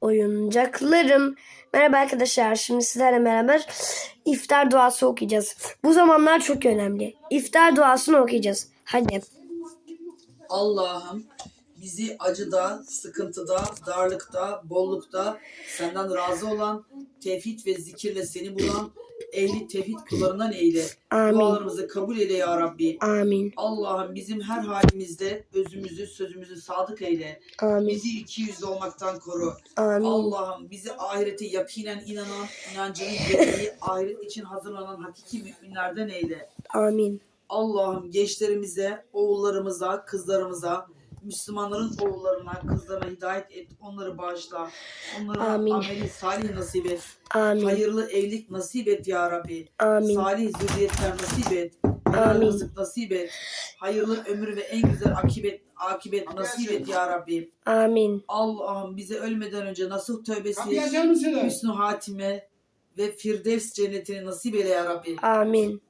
oyuncaklarım. Merhaba arkadaşlar. Şimdi sizlerle beraber iftar duası okuyacağız. Bu zamanlar çok önemli. İftar duasını okuyacağız. Hadi. Allah'ım bizi acıda, sıkıntıda, darlıkta, bollukta senden razı olan, tevhid ve zikirle seni bulan, ehli tevhid kullarından eyle. Amin. Dualarımızı kabul eyle ya Rabbi. Amin. Allah'ım bizim her halimizde özümüzü, sözümüzü sadık eyle. Amin. Bizi iki yüzlü olmaktan koru. Amin. Allah'ım bizi ahirete yakinen inanan, inancının gereği ahiret için hazırlanan hakiki müminlerden eyle. Amin. Allah'ım gençlerimize, oğullarımıza, kızlarımıza, Müslümanların oğullarına, kızlarına hidayet et. Onları bağışla. Onlara Amin. ameli salih nasip et. Amin. Hayırlı evlilik nasip et ya Rabbi. Amin. Salih zürriyetler nasip et. Amin. rızık nasip et. Hayırlı ömür ve en güzel akibet, akibet nasip et ya Rabbi. Amin. Allah'ım bize ölmeden önce nasuh Kapıyı tövbesi, hüsnü hatime ve firdevs cennetini nasip eyle ya Rabbi. Amin.